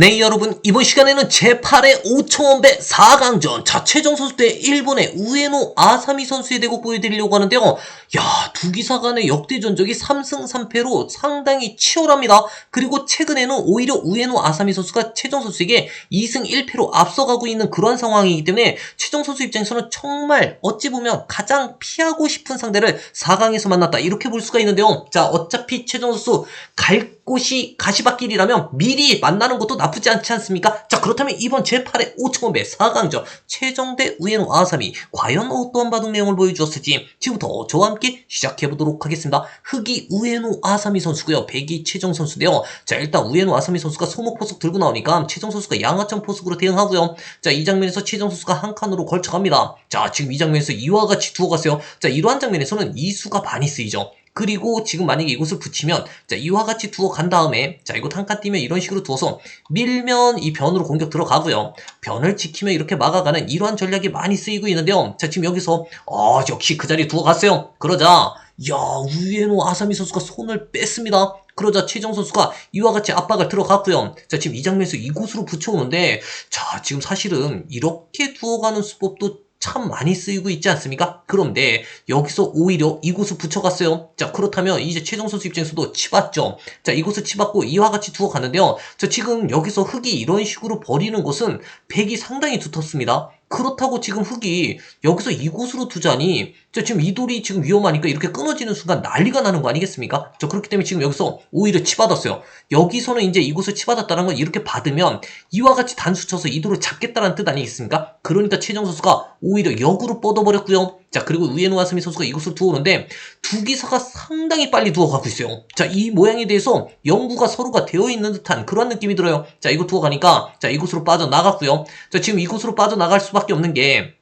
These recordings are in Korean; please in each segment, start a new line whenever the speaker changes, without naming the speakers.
네 여러분. 이번 시간에는 제8회 5천원배 4강전 자 최정 선수 대 일본의 우에노 아사미 선수의 대국 보여드리려고 하는데요. 야두 기사 간의 역대 전적이 3승 3패로 상당히 치열합니다. 그리고 최근에는 오히려 우에노 아사미 선수가 최정 선수에게 2승 1패로 앞서가고 있는 그런 상황이기 때문에 최정 선수 입장에서는 정말 어찌 보면 가장 피하고 싶은 상대를 4강에서 만났다. 이렇게 볼 수가 있는데요. 자 어차피 최정 선수 갈 곳이 가시밭길이라면 미리 만나는 것도 나쁘지 않지 않습니까? 자 그렇다면 이번 제8회 5천원배 4강전 최정대 우에노 아사미 과연 어떠한 바둑 내용을 보여주었을지 지금부터 저와 함께 시작해보도록 하겠습니다. 흑이 우에노 아사미 선수고요. 백이 최정 선수인데요. 자 일단 우에노 아사미 선수가 소목 포석 들고 나오니까 최정 선수가 양아점 포석으로 대응하고요. 자 이 장면에서 최정 선수가 한 칸으로 걸쳐갑니다. 자 지금 이 장면에서 이와 같이 두어갔어요. 자 이러한 장면에서는 이수가 많이 쓰이죠. 그리고 지금 만약에 이곳을 붙이면 자 이와 같이 두어 간 다음에 자 이곳 한칸 띄면 이런 식으로 두어서 밀면 이 변으로 공격 들어가고요. 변을 지키며 이렇게 막아가는 이러한 전략이 많이 쓰이고 있는데요. 자 지금 여기서 어 역시 그 자리에 두어 갔어요. 그러자 야 우에노 아사미 선수가 손을 뺐습니다. 그러자 최정 선수가 이와 같이 압박을 들어갔고요. 자 지금 이 장면에서 이곳으로 붙여오는데 자 지금 사실은 이렇게 두어가는 수법도 참 많이 쓰이고 있지 않습니까? 그런데 여기서 오히려 이곳을 붙여갔어요. 자 그렇다면 이제 최정 선수 입장에서도 치봤죠. 자 이곳을 치봤고 이와 같이 두어 갔는데요. 자 지금 여기서 흙이 이런 식으로 버리는 것은 백이 상당히 두텁습니다. 그렇다고 지금 흙이 여기서 이곳으로 두자니 자 지금 이 돌이 지금 위험하니까 이렇게 끊어지는 순간 난리가 나는 거 아니겠습니까? 자 그렇기 때문에 지금 여기서 오히려 치받았어요. 여기서는 이제 이곳을 치받았다는 건 이렇게 받으면 이와 같이 단수 쳐서 이 돌을 잡겠다는 뜻 아니겠습니까? 그러니까 최정 선수가 오히려 역으로 뻗어버렸고요. 자 그리고 우에노 아스미 선수가 이곳을 두어오는데 두 기사가 상당히 빨리 두어가고 있어요. 자 이 모양에 대해서 연구가 서로가 되어 있는 듯한 그런 느낌이 들어요. 자 이곳 두어가니까 자 이곳으로 빠져나갔고요. 자 지금 이곳으로 빠져나갈 수밖에 없는 게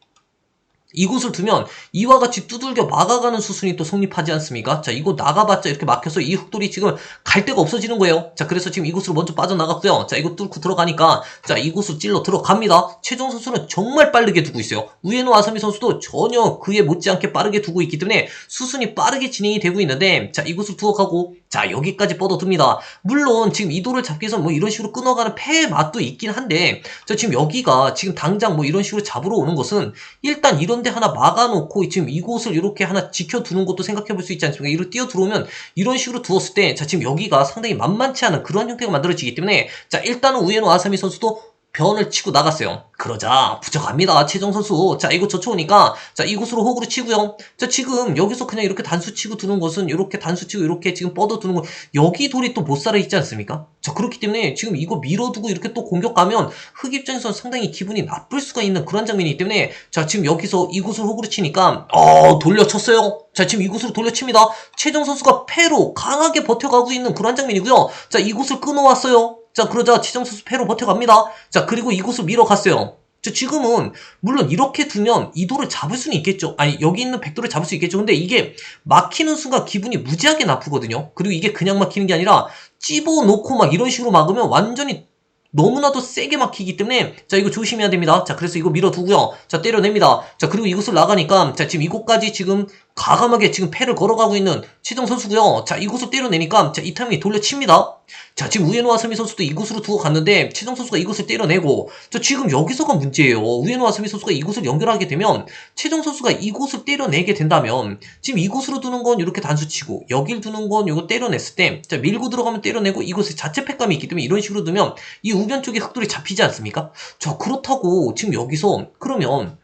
이곳을 두면 이와 같이 두들겨 막아가는 수순이 또 성립하지 않습니까? 자, 이곳 나가봤자 이렇게 막혀서 이 흑돌이 지금 갈 데가 없어지는 거예요. 자, 그래서 지금 이곳으로 먼저 빠져나갔고요. 자, 이곳 뚫고 들어가니까 자, 이곳으로 찔러 들어갑니다. 최종 선수는 정말 빠르게 두고 있어요. 우에노 아사미 선수도 전혀 그에 못지않게 빠르게 두고 있기 때문에 수순이 빠르게 진행이 되고 있는데 자, 이곳을 두어가고 자, 여기까지 뻗어둡니다. 물론 지금 이 돌을 잡기 위해서 뭐 이런 식으로 끊어가는 패의 맛도 있긴 한데 자, 지금 여기가 지금 당장 뭐 이런 식으로 잡으러 오는 것은 일단 이런 데 하나 막아놓고 지금 이곳을 이렇게 하나 지켜두는 것도 생각해 볼 수 있지 않습니까? 이로 뛰어 들어오면 이런 식으로 두었을 때, 자, 지금 여기가 상당히 만만치 않은 그런 형태가 만들어지기 때문에, 자, 일단은 우에노 아사미 선수도 변을 치고 나갔어요. 그러자 붙여갑니다. 최정 선수. 자 이거 저쳐오니까 자 이곳으로 호구로 치고요. 자 지금 여기서 그냥 이렇게 단수 치고 두는 것은 이렇게 단수 치고 이렇게 지금 뻗어 두는 거 여기 돌이 또 못 살아 있지 않습니까? 자 그렇기 때문에 지금 이거 밀어두고 이렇게 또 공격 가면 흑 입장에서 상당히 기분이 나쁠 수가 있는 그런 장면이기 때문에 자 지금 여기서 이곳으로 호구로 치니까 어 돌려쳤어요. 자 지금 이곳으로 돌려칩니다. 최정 선수가 패로 강하게 버텨가고 있는 그런 장면이고요. 자 이곳을 끊어왔어요. 자, 그러자 지정선수 패로 버텨갑니다. 자, 그리고 이곳을 밀어갔어요. 자, 지금은, 물론 이렇게 두면 이 돌을 잡을 수는 있겠죠. 아니, 여기 있는 백돌을 잡을 수 있겠죠. 근데 이게 막히는 순간 기분이 무지하게 나쁘거든요. 그리고 이게 그냥 막히는 게 아니라 찝어놓고 막 이런 식으로 막으면 완전히 너무나도 세게 막히기 때문에 자 이거 조심해야 됩니다. 자 그래서 이거 밀어두고요. 자 때려냅니다. 자 그리고 이곳을 나가니까 자 지금 이곳까지 지금 과감하게 지금 패를 걸어가고 있는 최정 선수고요. 자 이곳을 때려내니까 자 이 타이밍에 돌려칩니다. 자 지금 우에노 아스미 선수도 이곳으로 두고 갔는데 최정 선수가 이곳을 때려내고 자 지금 여기서가 문제예요. 우에노 아스미 선수가 이곳을 연결하게 되면 최정 선수가 이곳을 때려내게 된다면 지금 이곳으로 두는 건 이렇게 단수치고 여길 두는 건 이거 때려냈을 때 자 밀고 들어가면 때려내고 이곳에 자체 패감이 있기 때문에 이런 식으로 두면 이 우변 쪽에 흑돌이 잡히지 않습니까? 자 그렇다고 지금 여기서 그러면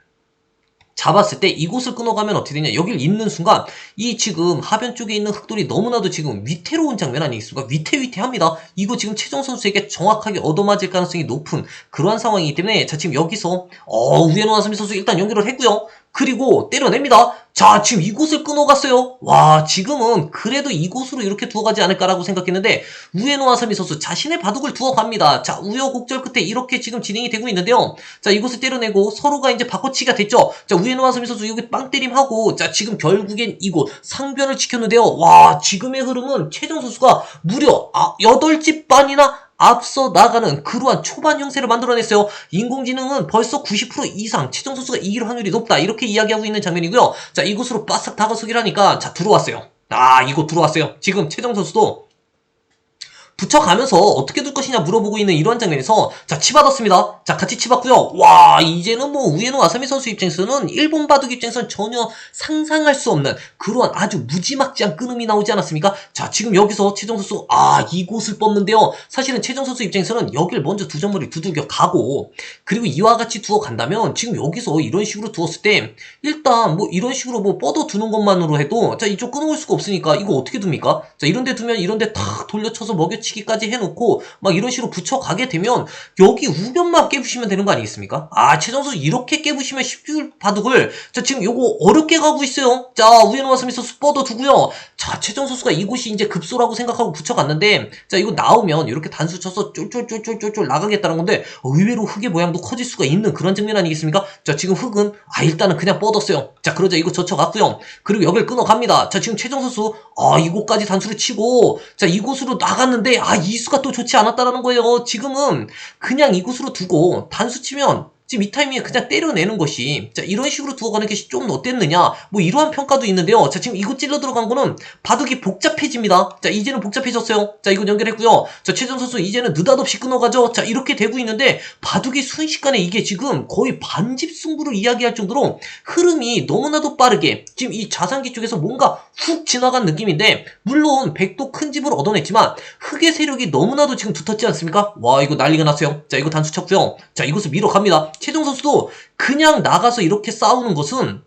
잡았을 때 이곳을 끊어가면 어떻게 되냐? 여길 잇는 순간 이 지금 하변 쪽에 있는 흑돌이 너무나도 지금 위태로운 장면 아니겠습니까? 위태위태합니다. 이거 지금 최종 선수에게 정확하게 얻어맞을 가능성이 높은 그러한 상황이기 때문에 자 지금 여기서 어 우에노 아스미 선수 일단 연결을 했고요 그리고 때려냅니다. 자, 지금 이곳을 끊어갔어요. 와, 지금은 그래도 이곳으로 이렇게 두어가지 않을까라고 생각했는데 우에노 아사미 선수 자신의 바둑을 두어갑니다. 자, 우여곡절 끝에 이렇게 지금 진행이 되고 있는데요. 자, 이곳을 때려내고 서로가 이제 바꿔치기가 됐죠. 자, 우에노 아사미 선수 여기 빵 때림하고 자, 지금 결국엔 이곳 상변을 지켰는데요. 와, 지금의 흐름은 최정 선수가 무려 아, 8집 반이나 앞서 나가는 그러한 초반 형세를 만들어냈어요. 인공지능은 벌써 90% 이상 최정 선수가 이길 확률이 높다. 이렇게 이야기하고 있는 장면이고요. 자, 이곳으로 바싹 다가서기를 하니까 자, 들어왔어요. 아, 이곳 들어왔어요. 지금 최정 선수도 붙여가면서 어떻게 둘 것이냐 물어보고 있는 이러한 장면에서 자 치받았습니다. 자 같이 치받고요. 와 이제는 뭐 우에노 아사미 선수 입장에서는 일본 바둑 입장에서는 전혀 상상할 수 없는 그러한 아주 무지막지한 끊음이 나오지 않았습니까? 자 지금 여기서 최정 선수 아 이곳을 뽑는데요. 사실은 최정 선수 입장에서는 여길 먼저 두 점머리 두들겨 가고 그리고 이와 같이 두어 간다면 지금 여기서 이런 식으로 두었을 때 일단 뭐 이런 식으로 뭐 뻗어 두는 것만으로 해도 자 이쪽 끊어올 수가 없으니까 이거 어떻게 둡니까? 자 이런데 두면 이런데 탁 돌려쳐서 먹여치 기까지 해놓고 막 이런 식으로 붙여가게 되면 여기 우변만 깨부시면 되는 거 아니겠습니까? 아 최정수 이렇게 깨부시면 10줄 바둑을 자 지금 요거 어렵게 가고 있어요. 자 우에노 선수 뻗어 두고요. 자 최정 선수가 이곳이 이제 급소라고 생각하고 붙여갔는데 자 이거 나오면 이렇게 단수 쳐서 쫄쫄쫄쫄쫄쫄 나가겠다는 건데 어, 의외로 흙의 모양도 커질 수가 있는 그런 장면 아니겠습니까? 자 지금 흙은 아 일단은 그냥 뻗었어요. 자 그러자 이거 젖혀갔고요. 그리고 여기를 끊어갑니다. 자 지금 최정 선수 아 이곳까지 단수를 치고 자 이곳으로 나갔는데 아 이수가 또 좋지 않았다라는 거예요. 지금은 그냥 이곳으로 두고 단수 치면 지금 이 타이밍에 그냥 때려내는 것이 자 이런 식으로 두어 가는 것이 좀 어땠느냐? 뭐 이러한 평가도 있는데요. 자 지금 이곳 찔러 들어간 거는 바둑이 복잡해집니다. 자 이제는 복잡해졌어요. 자 이건 연결했고요. 자 최정 선수 이제는 느닷없이 끊어가죠. 자 이렇게 되고 있는데 바둑이 순식간에 이게 지금 거의 반집 승부를 이야기할 정도로 흐름이 너무나도 빠르게 지금 이 자산기 쪽에서 뭔가 훅 지나간 느낌인데 물론 백도 큰 집을 얻어냈지만 흑의 세력이 너무나도 지금 두텁지 않습니까? 와 이거 난리가 났어요. 자 이거 단수 쳤고요. 자 이곳을 밀어갑니다 최종 선수도 그냥 나가서 이렇게 싸우는 것은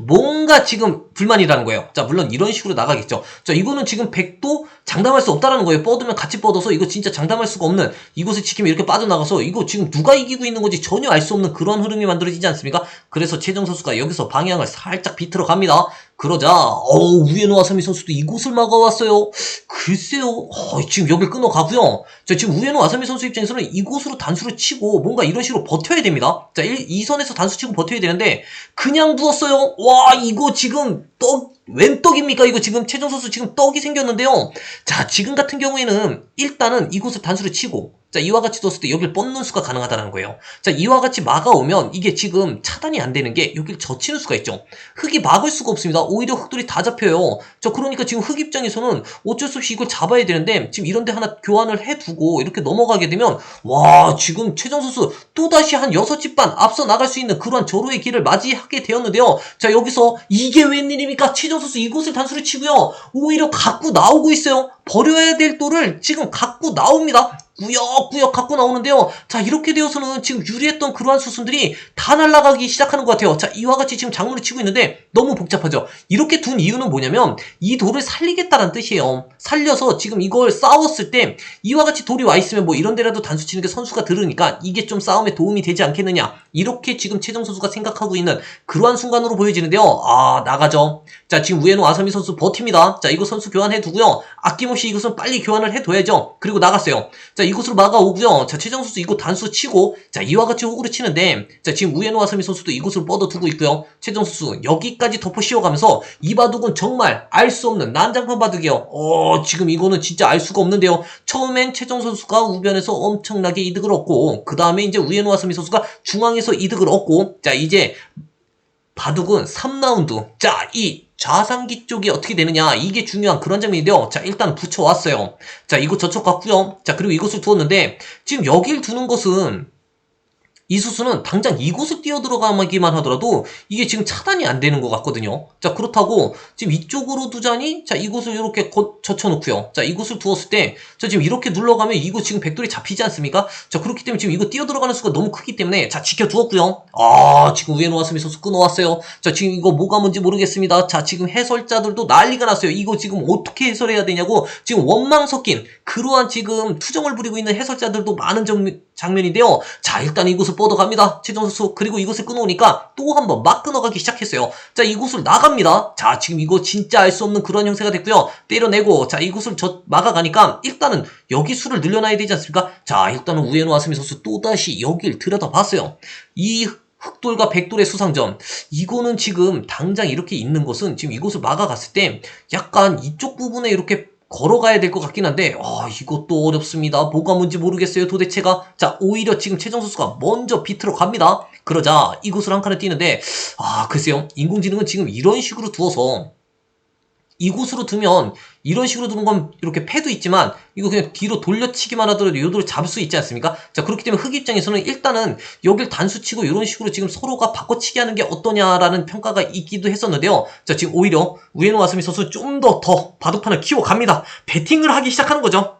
뭔가 지금 불만이라는 거예요. 자, 물론 이런 식으로 나가겠죠. 자, 이거는 지금 100도 장담할 수 없다라는 거예요. 뻗으면 같이 뻗어서 이거 진짜 장담할 수가 없는 이곳에 지키면 이렇게 빠져나가서 이거 지금 누가 이기고 있는 건지 전혀 알 수 없는 그런 흐름이 만들어지지 않습니까? 그래서 최정 선수가 여기서 방향을 살짝 비틀어 갑니다. 그러자 어 우에노 아사미 선수도 이곳을 막아왔어요. 글쎄요. 어, 지금 여길 끊어가고요. 자, 지금 우에노 아사미 선수 입장에서는 이곳으로 단수를 치고 뭔가 이런 식으로 버텨야 됩니다. 자, 1, 2선에서 단수 치고 버텨야 되는데 그냥 누웠어요. 와 이거 지금 떡, 웬 떡입니까? 이거 지금 최정 선수 지금 떡이 생겼는데요. 자, 지금 같은 경우에는 일단은 이곳을 단수를 치고 자, 이와 같이 뒀을 때 여기를 뻗는 수가 가능하다는 거예요. 자, 이와 같이 막아오면 이게 지금 차단이 안 되는 게 여기를 젖히는 수가 있죠. 흙이 막을 수가 없습니다. 오히려 흙들이 다 잡혀요. 자, 그러니까 지금 흙 입장에서는 어쩔 수 없이 이걸 잡아야 되는데 지금 이런 데 하나 교환을 해두고 이렇게 넘어가게 되면 와, 지금 최정 선수 또다시 한 6집 반 앞서 나갈 수 있는 그러한 절호의 길을 맞이하게 되었는데요. 자, 여기서 이게 웬일입니까? 최정 선수 이곳을 단수를 치고요. 오히려 갖고 나오고 있어요. 버려야 될 돌을 지금 갖고 나옵니다. 꾸역꾸역 갖고 나오는데요. 자, 이렇게 되어서는 지금 유리했던 그러한 수순들이 다 날아가기 시작하는 것 같아요. 자, 이와 같이 지금 장문을 치고 있는데 너무 복잡하죠. 이렇게 둔 이유는 뭐냐면 이 돌을 살리겠다는 뜻이에요. 살려서 지금 이걸 싸웠을 때 이와 같이 돌이 와 있으면 뭐 이런 데라도 단수 치는 게 선수가 들으니까 이게 좀 싸움에 도움이 되지 않겠느냐. 이렇게 지금 최정 선수가 생각하고 있는 그러한 순간으로 보여지는데요. 아, 나가죠. 자, 지금 우에노 아사미 선수 버팁니다. 자, 이거 선수 교환해 두고요. 아낌없이 이것은 빨리 교환을 해둬야죠. 그리고 나갔어요. 자, 이곳으로 막아오고요. 자, 최정 선수 이곳 단수 치고, 자, 이와 같이 호구를 치는데, 자, 지금 우에노 아사미 선수도 이곳으로 뻗어두고 있고요. 최정 선수 여기까지 덮어 씌워가면서 이 바둑은 정말 알 수 없는 난장판 바둑이요. 어, 지금 이거는 진짜 알 수가 없는데요. 처음엔 최정 선수가 우변에서 엄청나게 이득을 얻고, 그 다음에 이제 우에노 아사미 선수가 중앙에서 이득을 얻고, 자, 이제 바둑은 3라운드. 자, 이 좌상기 쪽이 어떻게 되느냐. 이게 중요한 그런 장면인데요. 자, 일단 붙여왔어요. 자, 이곳 저쪽 갔고요. 자, 그리고 이곳을 두었는데, 지금 여길 두는 것은 이 수수는 당장 이곳을 뛰어 들어가기만 하더라도 이게 지금 차단이 안 되는 것 같거든요. 자, 그렇다고 지금 이쪽으로 두자니, 자, 이곳을 이렇게 거, 젖혀놓고요. 자, 이곳을 두었을 때, 자, 지금 이렇게 눌러가면 이곳 지금 백돌이 잡히지 않습니까? 자, 그렇기 때문에 지금 이거 뛰어 들어가는 수가 너무 크기 때문에, 자, 지켜두었고요. 아, 지금 우에 놓았으면 선수 끊어왔어요. 자, 지금 이거 뭐가 뭔지 모르겠습니다. 자, 지금 해설자들도 난리가 났어요. 이거 지금 어떻게 해설해야 되냐고, 지금 원망 섞인, 그러한 지금 투정을 부리고 있는 해설자들도 많은 정, 장면인데요. 자, 일단 이곳을 뻗어갑니다. 최정 선수. 그리고 이곳을 끊어오니까 또 한번 막 끊어가기 시작했어요. 자, 이곳을 나갑니다. 자, 지금 이거 진짜 알 수 없는 그런 형태가 됐고요. 때려내고, 자, 이곳을 저 막아가니까 일단은 여기 수를 늘려놔야 되지 않습니까? 자, 일단은 우에노 아스미 선수 또다시 여길 들여다봤어요. 이 흑돌과 백돌의 수상점. 이거는 지금 당장 이렇게 있는 것은 지금 이곳을 막아갔을 때 약간 이쪽 부분에 이렇게 걸어가야 될 것 같긴 한데 아 이것도 어렵습니다. 뭐가 뭔지 모르겠어요 도대체가 자 오히려 지금 최정 선수가 먼저 비트로 갑니다. 그러자 이곳을 한 칸을 뛰는데 아 글쎄요 인공지능은 지금 이런 식으로 두어서 이곳으로 두면 이런 식으로 두는 건 이렇게 패도 있지만 이거 그냥 뒤로 돌려치기만 하더라도 요도를 잡을 수 있지 않습니까? 자 그렇기 때문에 흑 입장에서는 일단은 여길 단수치고 이런 식으로 지금 서로가 바꿔치기 하는 게 어떠냐라는 평가가 있기도 했었는데요. 자 지금 오히려 우에노 와스미 선수 좀 더 더 바둑판을 키워갑니다. 배팅을 하기 시작하는 거죠.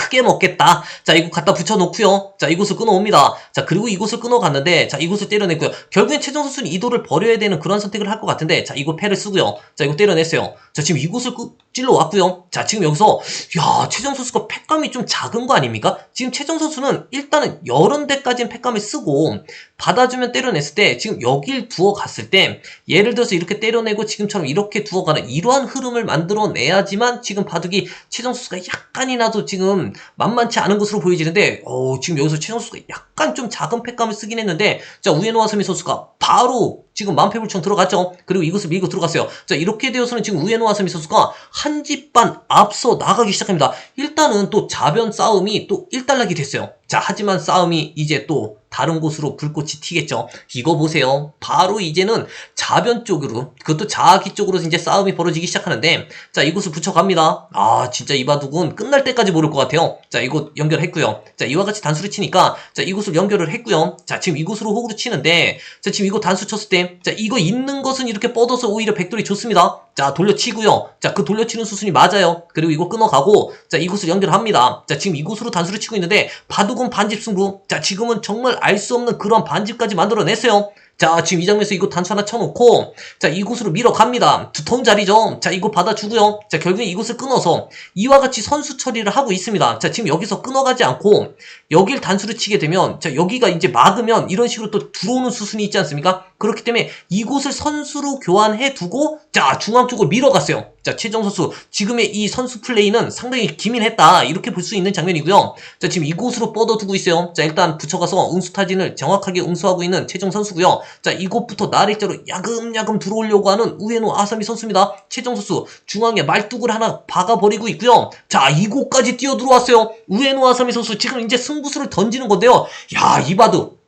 크게 먹겠다. 자, 이거 갖다 붙여놓고요. 자, 이곳을 끊어옵니다. 자, 그리고 이곳을 끊어갔는데, 자, 이곳을 때려냈고요. 결국엔 최정 선수는 이도를 버려야 되는 그런 선택을 할 것 같은데, 자, 이거 패를 쓰고요. 자, 이거 때려냈어요. 자, 지금 이곳을 끄- 찔러 왔고요. 자, 지금 여기서, 야, 최정 선수가 패감이 좀 작은 거 아닙니까? 지금 최정 선수는 일단은 여러 대까지는 패감을 쓰고, 받아주면 때려냈을 때, 지금 여길 두어 갔을 때, 예를 들어서 이렇게 때려내고 지금처럼 이렇게 두어 가는 이러한 흐름을 만들어내야지만 지금 바둑이 최정 선수가 약간이라도 지금 만만치 않은 것으로 보여지는데 어, 지금 여기서 최정 선수가 약간 좀 작은 팩감을 쓰긴 했는데 자 우에노 와 스미 선수가 바로 지금 만패불청 들어갔죠? 그리고 이것을 밀고 들어갔어요. 자 이렇게 되어서는 지금 우에노 와스미 선수가 한 집 반 앞서 나가기 시작합니다. 일단은 또 자변 싸움이 또 일단락이 됐어요 자 하지만 싸움이 이제 또 다른 곳으로 불꽃이 튀겠죠. 이거 보세요. 바로 이제는 자변 쪽으로 그것도 자아기 쪽으로 이제 싸움이 벌어지기 시작하는데 자 이곳을 붙여갑니다. 아 진짜 이 바둑은 끝날 때까지 모를 것 같아요. 자 이곳 연결했고요. 자 이와 같이 단수를 치니까 자 이곳을 연결을 했고요. 자 지금 이곳으로 호구로 치는데 자 지금 이거 단수 쳤을 때 자 이거 있는 것은 이렇게 뻗어서 오히려 백돌이 좋습니다 자 돌려치고요 자 그 돌려치는 수순이 맞아요 그리고 이거 끊어가고 자 이곳을 연결합니다 자 지금 이곳으로 단수를 치고 있는데 바둑은 반집 승부 자 지금은 정말 알 수 없는 그런 반집까지 만들어냈어요 자, 지금 이 장면에서 이곳 단수 하나 쳐놓고, 자, 이곳으로 밀어갑니다. 두터운 자리죠. 자, 이곳 받아주고요. 자, 결국엔 이곳을 끊어서, 이와 같이 선수 처리를 하고 있습니다. 자, 지금 여기서 끊어가지 않고, 여길 단수를 치게 되면, 자, 여기가 이제 막으면, 이런 식으로 또 들어오는 수순이 있지 않습니까? 그렇기 때문에, 이곳을 선수로 교환해 두고, 자, 중앙 쪽으로 밀어갔어요. 자, 최정 선수, 지금의 이 선수 플레이는 상당히 기민했다. 이렇게 볼 수 있는 장면이고요. 자, 지금 이곳으로 뻗어두고 있어요. 자, 일단 붙여가서 응수 타진을 정확하게 응수하고 있는 최정 선수고요. 자, 이곳부터 나래자로 야금야금 들어오려고 하는 우에노 아사미 선수입니다. 최정 선수, 중앙에 말뚝을 하나 박아버리고 있고요. 자, 이곳까지 뛰어 들어왔어요. 우에노 아사미 선수, 지금 이제 승부수를 던지는 건데요. 야, 이 바둑.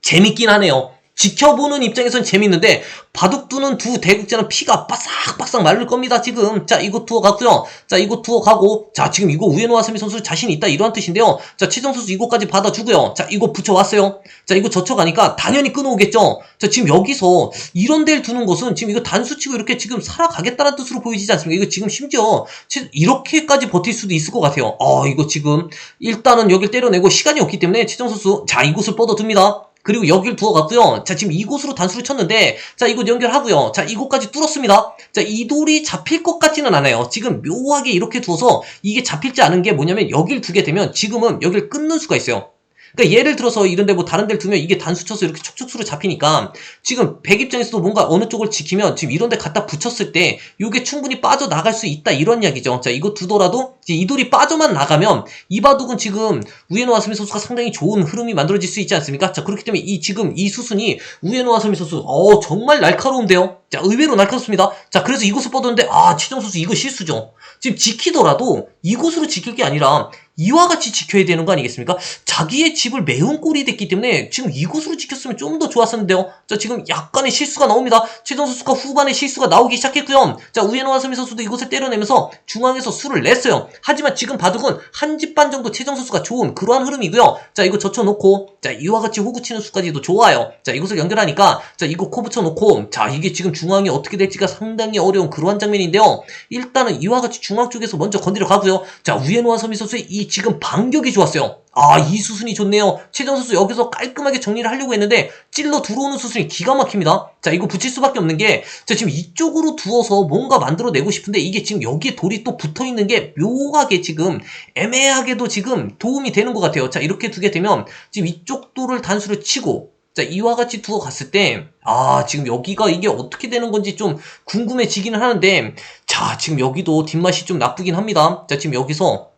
재밌긴 하네요. 지켜보는 입장에선 재밌는데 바둑 두는 두 대국자는 피가 바싹바싹 마를 겁니다 지금. 자 이거 투어 갔고요. 자 이거 투어 가고 자 지금 이거 우에노 아사미 선수 자신 있다 이러한 뜻인데요. 자 최정 선수 이거까지 받아주고요. 자 이거 붙여왔어요. 자 이거 젖혀가니까 당연히 끊어오겠죠. 자 지금 여기서 이런 데를 두는 것은 지금 이거 단수치고 이렇게 지금 살아가겠다는 뜻으로 보이지 않습니까? 이거 지금 심지어 치- 이렇게까지 버틸 수도 있을 것 같아요. 아 이거 지금 일단은 여길 때려내고 시간이 없기 때문에 최정 선수 자 이곳을 뻗어둡니다 그리고 여길 두어갔고요. 자, 지금 이곳으로 단수를 쳤는데, 자, 이곳 연결하고요. 자, 이곳까지 뚫었습니다. 자, 이 돌이 잡힐 것 같지는 않아요. 지금 묘하게 이렇게 두어서 이게 잡힐지 않은 게 뭐냐면 여길 두게 되면 지금은 여길 끊는 수가 있어요. 그러니까 예를 들어서 이런데 뭐 다른 데를 두면 이게 단수 쳐서 이렇게 촉촉수로 잡히니까 지금 백 입장에서도 뭔가 어느 쪽을 지키면 지금 이런 데 갖다 붙였을 때 이게 충분히 빠져나갈 수 있다 이런 이야기죠. 자 이거 두더라도 이 돌이 빠져만 나가면 이 바둑은 지금 우에노 아스미 선수가 상당히 좋은 흐름이 만들어질 수 있지 않습니까? 자 그렇기 때문에 이 지금 이 수순이 우에노 아스미 선수 어 정말 날카로운데요. 자 의외로 날카롭습니다. 자 그래서 이곳을 뻗었는데 아 최정 선수 이거 실수죠. 지금 지키더라도 이곳으로 지킬 게 아니라 이와 같이 지켜야 되는 거 아니겠습니까? 자기의 집을 매운 꼴이 됐기 때문에 지금 이곳으로 지켰으면 좀 더 좋았었는데요. 자, 지금 약간의 실수가 나옵니다. 최정 선수가 후반에 실수가 나오기 시작했고요. 자, 우에노 와스미 선수도 이곳을 때려내면서 중앙에서 수를 냈어요. 하지만 지금 바둑은 한 집 반 정도 최정 선수가 좋은 그러한 흐름이고요. 자, 이거 젖혀놓고, 자, 이와 같이 호구 치는 수까지도 좋아요. 자, 이곳을 연결하니까, 자, 이거 코 붙여놓고, 자, 이게 지금 중앙이 어떻게 될지가 상당히 어려운 그러한 장면인데요. 일단은 이와 같이 중앙 쪽에서 먼저 건드려 가고요. 자, 우에노 와스미 선수의 이 지금 반격이 좋았어요. 아, 이 수순이 좋네요. 최정 선수 여기서 깔끔하게 정리를 하려고 했는데 찔러 들어오는 수순이 기가 막힙니다. 자, 이거 붙일 수밖에 없는 게, 자, 지금 이쪽으로 두어서 뭔가 만들어내고 싶은데 이게 지금 여기에 돌이 또 붙어 있는 게 묘하게 지금 애매하게도 지금 도움이 되는 것 같아요. 자, 이렇게 두게 되면 지금 이쪽 돌을 단수를 치고 자, 이와 같이 두어 갔을 때, 아, 지금 여기가 이게 어떻게 되는 건지 좀 궁금해지기는 하는데, 자, 지금 여기도 뒷맛이 좀 나쁘긴 합니다. 자, 지금 여기서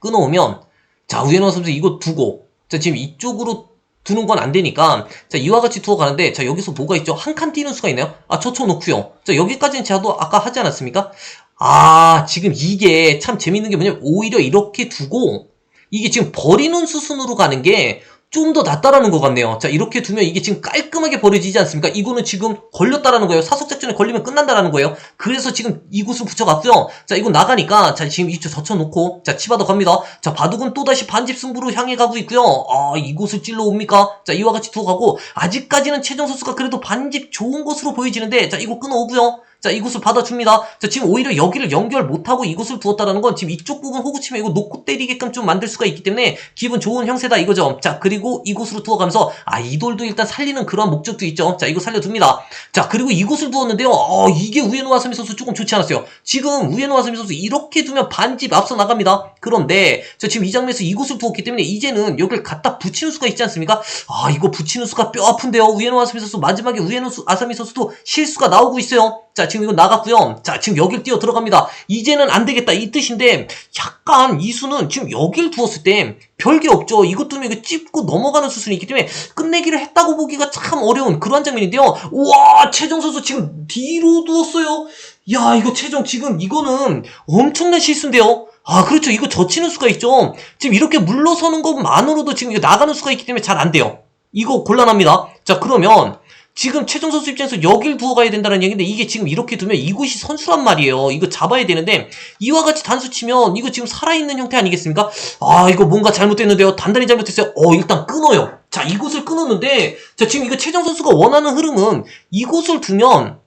끊어오면, 자, 우에노 선수 이거 두고, 자, 지금 이쪽으로 두는 건 안 되니까, 자, 이와 같이 두어 가는데, 자, 여기서 뭐가 있죠? 한칸 띄는 수가 있나요? 아, 젖혀놓고요. 자, 여기까지는 제가 아까 하지 않았습니까? 아, 지금 이게 참 재밌는 게 뭐냐면, 오히려 이렇게 두고, 이게 지금 버리는 수순으로 가는 게, 좀 더 낫다라는 것 같네요. 자, 이렇게 두면 이게 지금 깔끔하게 버려지지 않습니까? 이거는 지금 걸렸다라는 거예요. 사속작전에 걸리면 끝난다라는 거예요. 그래서 지금 이곳을 붙여갔고요. 자, 이거 나가니까, 자, 지금 이쪽 젖혀놓고, 자, 치바도 갑니다. 자, 바둑은 또다시 반집 승부로 향해 가고 있고요. 아, 이곳을 찔러 옵니까? 자, 이와 같이 두고 가고, 아직까지는 최정 선수가 그래도 반집 좋은 것으로 보여지는데, 자, 이거 끊어 오고요. 자, 이곳을 받아줍니다. 자, 지금 오히려 여기를 연결 못하고 이곳을 두었다라는 건 지금 이쪽 부분 호구 치면 이거 놓고 때리게끔 좀 만들 수가 있기 때문에 기분 좋은 형세다 이거죠. 자, 그리고 이곳으로 두어가면서 아, 이 돌도 일단 살리는 그러한 목적도 있죠. 자, 이거 살려둡니다. 자, 그리고 이곳을 두었는데요. 어, 이게 우에노 와사미 선수 조금 좋지 않았어요. 지금 우에노 와사미 선수 이렇게 두면 반집 앞서 나갑니다. 그런데 저 지금 이 장면에서 이곳을 두었기 때문에 이제는 여기를 갖다 붙이는 수가 있지 않습니까? 아, 이거 붙이는 수가 뼈 아픈데요. 우에노 와사미 선수 마지막에 우에노 수- 아사미 선수도 실수가 나오고 있어요. 자, 지금 이거 나갔고요. 자, 지금 여길 뛰어 들어갑니다. 이제는 안 되겠다 이 뜻인데 약간 이수는 지금 여길 두었을 때 별게 없죠. 이것 때문에 이거 찝고 넘어가는 수순이 있기 때문에 끝내기를 했다고 보기가 참 어려운 그런 장면인데요. 우와, 최정 선수 지금 뒤로 두었어요. 야, 이거 최정 지금 이거는 엄청난 실수인데요. 아, 그렇죠. 이거 젖히는 수가 있죠. 지금 이렇게 물러서는 것만으로도 지금 나가는 수가 있기 때문에 잘 안 돼요. 이거 곤란합니다. 자, 그러면 지금 최종 선수 입장에서 여길 두어 가야 된다는 얘기인데 이게 지금 이렇게 두면 이곳이 선수란 말이에요. 이거 잡아야 되는데 이와 같이 단수 치면 이거 지금 살아있는 형태 아니겠습니까? 아 이거 뭔가 잘못됐는데요. 단단히 잘못했어요. 어 일단 끊어요. 자 이곳을 끊었는데 자 지금 이거 최정 선수가 원하는 흐름은 이곳을 두면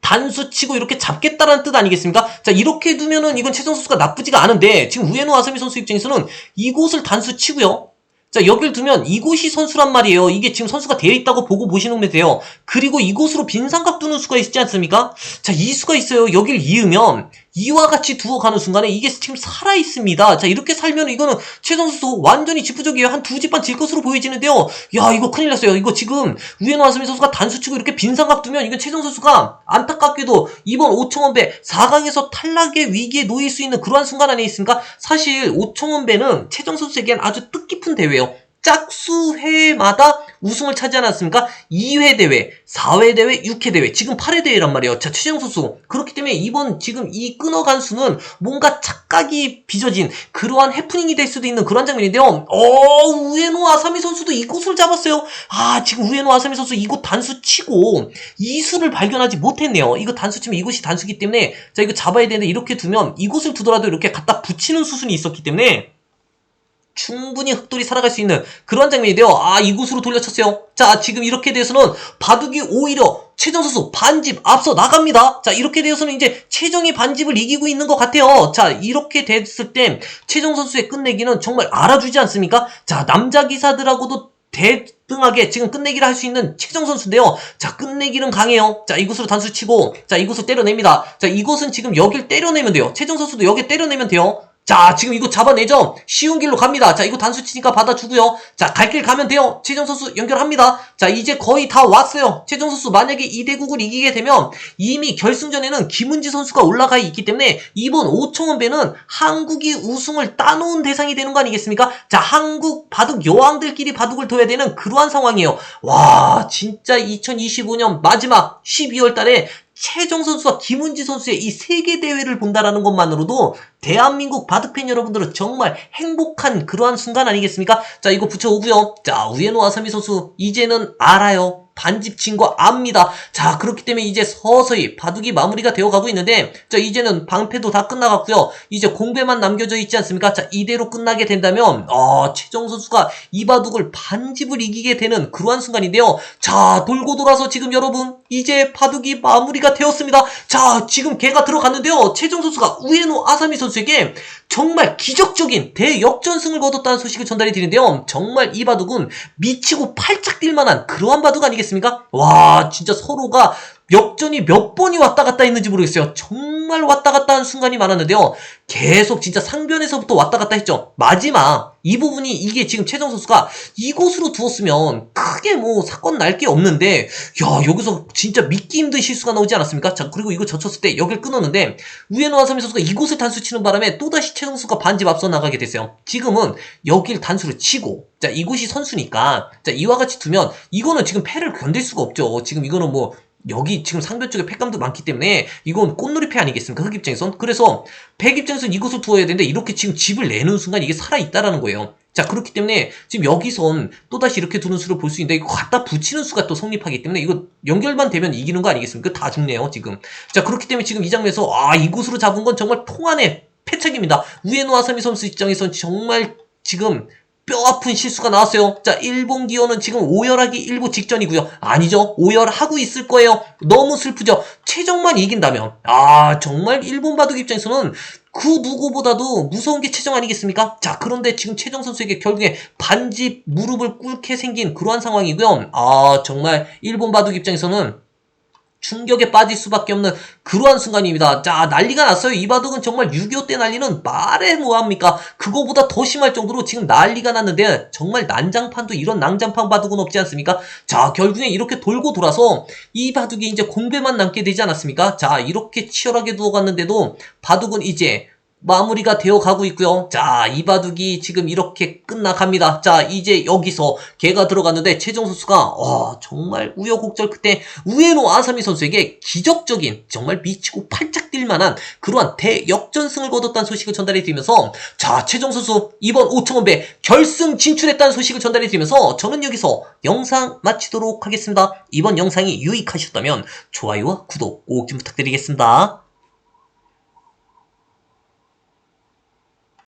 단수 치고 이렇게 잡겠다라는 뜻 아니겠습니까? 자 이렇게 두면은 이건 최정 선수가 나쁘지가 않은데 지금 우에노 아사미 선수 입장에서는 이곳을 단수 치고요. 자, 여길 두면 이곳이 선수란 말이에요. 이게 지금 선수가 되어 있다고 보고 보시면 돼요. 그리고 이곳으로 빈 삼각 두는 수가 있지 않습니까? 자, 이 수가 있어요. 여길 이으면 이와 같이 두어 가는 순간에 이게 지금 살아있습니다. 자, 이렇게 살면 이거는 최성 선수 완전히 지푸적이에요. 한 두 집만 질 것으로 보여지는데요. 야, 이거 큰일 났어요. 이거 지금 우에노 아스미 선수가 단수치고 이렇게 빈삼각 두면 이건 최성 선수가 안타깝게도 이번 5청원배 4강에서 탈락의 위기에 놓일 수 있는 그러한 순간 아니겠습니까? 사실 5청원배는 최정 선수에겐 아주 뜻깊은 대회예요. 짝수회마다 우승을 차지하지 않았습니까? 2회 대회, 4회 대회, 6회 대회, 지금 8회 대회란 말이에요. 자, 최정 선수. 그렇기 때문에 이번 지금 이 끊어간 수는 뭔가 착각이 빚어진 그러한 해프닝이 될 수도 있는 그런 장면인데요. 어, 우에노 아사미 선수도 이 곳을 잡았어요. 아, 지금 우에노 아사미 선수 이곳 단수 치고 이수를 발견하지 못했네요. 이거 단수 치면 이곳이 단수기 때문에 자, 이거 잡아야 되는데 이렇게 두면 이곳을 두더라도 이렇게 갖다 붙이는 수순이 있었기 때문에 충분히 흑돌이 살아갈 수 있는 그런 장면인데요. 아, 이곳으로 돌려쳤어요. 자, 지금 이렇게 돼서는 바둑이 오히려 최정 선수 반집 앞서 나갑니다. 자, 이렇게 되어서는 이제 최정이 반집을 이기고 있는 것 같아요. 자, 이렇게 됐을 땐 최정 선수의 끝내기는 정말 알아주지 않습니까? 자, 남자 기사들하고도 대등하게 지금 끝내기를 할 수 있는 최정 선수인데요. 자, 끝내기는 강해요. 자, 이곳으로 단수 치고, 자, 이곳을 때려냅니다. 자, 이곳은 지금 여길 때려내면 돼요. 최정 선수도 여기 때려내면 돼요. 자, 지금 이거 잡아내죠? 쉬운 길로 갑니다. 자, 이거 단수 치니까 받아주고요. 자, 갈 길 가면 돼요. 최정 선수 연결합니다. 자, 이제 거의 다 왔어요. 최정 선수 만약에 2대9을 이기게 되면 이미 결승전에는 김은지 선수가 올라가 있기 때문에 이번 5청원배는 한국이 우승을 따놓은 대상이 되는 거 아니겠습니까? 자, 한국 바둑 여왕들끼리 바둑을 둬야 되는 그러한 상황이에요. 와, 진짜 2025년 마지막 12월 달에 최정 선수와 김은지 선수의 이 세계 대회를 본다라는 것만으로도 대한민국 바둑팬 여러분들은 정말 행복한 그러한 순간 아니겠습니까? 자, 이거 붙여오고요. 자, 우에노 아사미 선수 이제는 알아요. 반집 친거 압니다. 자, 그렇기 때문에 이제 서서히 바둑이 마무리가 되어 가고 있는데, 자, 이제는 방패도 다 끝나갔고요. 이제 공배만 남겨져 있지 않습니까? 자, 이대로 끝나게 된다면, 어, 최정 선수가 이 바둑을 반집을 이기게 되는 그러한 순간인데요. 자, 돌고 돌아서 지금 여러분, 이제 바둑이 마무리가 되었습니다. 자, 지금 걔가 들어갔는데요. 최정 선수가 우에노 아사미 선수에게 정말 기적적인 대역전승을 거뒀다는 소식을 전달해 드리는데요. 정말 이 바둑은 미치고 팔짝 뛸 만한 그러한 바둑 아니겠습니까? 와, 진짜 서로가 역전이 몇 번이 왔다 갔다 했는지 모르겠어요. 정말 왔다 갔다 한 순간이 많았는데요. 계속 진짜 상변에서부터 왔다 갔다 했죠. 마지막 이 부분이 이게 지금 최정 선수가 이곳으로 두었으면 크게 뭐 사건 날 게 없는데 야 여기서 진짜 믿기 힘든 실수가 나오지 않았습니까? 자 그리고 이거 젖혔을 때 여길 끊었는데 우에노 아사미 선수가 이곳을 단수 치는 바람에 또다시 최정 선수가 반집 앞서 나가게 됐어요. 지금은 여길 단수를 치고 자 이곳이 선수니까 자 이와 같이 두면 이거는 지금 패를 견딜 수가 없죠. 지금 이거는 뭐 여기 지금 상변 쪽에 팩감도 많기 때문에 이건 꽃놀이패 아니겠습니까? 흑 입장에선. 그래서 백 입장에선 이곳을 두어야 되는데 이렇게 지금 집을 내는 순간 이게 살아있다라는 거예요. 자, 그렇기 때문에 지금 여기선 또다시 이렇게 두는 수를 볼 수 있는데 이거 갖다 붙이는 수가 또 성립하기 때문에 이거 연결만 되면 이기는 거 아니겠습니까? 다 죽네요, 지금. 자, 그렇기 때문에 지금 이 장면에서 아, 이곳으로 잡은 건 정말 통안의 패착입니다. 우에노 아사미 선수 입장에선 정말 지금 뼈 아픈 실수가 나왔어요. 자, 일본 기어는 지금 오열하기 일부 직전이고요. 아니죠. 오열하고 있을 거예요. 너무 슬프죠. 최정만 이긴다면 아, 정말 일본 바둑 입장에서는 그 누구보다도 무서운 게 최정 아니겠습니까? 자, 그런데 지금 최정 선수에게 결국에 반지 무릎을 꿇게 생긴 그러한 상황이고요. 아, 정말 일본 바둑 입장에서는 충격에 빠질 수밖에 없는 그러한 순간입니다. 자, 난리가 났어요. 이 바둑은 정말 6.25 때 난리는 말해 뭐합니까? 그거보다 더 심할 정도로 지금 난리가 났는데 정말 난장판도 이런 난장판 바둑은 없지 않습니까? 자, 결국에 이렇게 돌고 돌아서 이 바둑이 이제 공배만 남게 되지 않았습니까? 자, 이렇게 치열하게 두어갔는데도 바둑은 이제 마무리가 되어 가고 있고요. 자, 이 바둑이 지금 이렇게 끝나갑니다. 자, 이제 여기서 개가 들어갔는데 최정 선수가 어, 정말 우여곡절 그때 우에노 아사미 선수에게 기적적인 정말 미치고 팔짝 뛸 만한 그러한 대역전승을 거뒀다는 소식을 전달해 드리면서 자, 최정 선수 이번 5천원배 결승 진출했다는 소식을 전달해 드리면서 저는 여기서 영상 마치도록 하겠습니다. 이번 영상이 유익하셨다면 좋아요와 구독 꼭 좀 부탁드리겠습니다.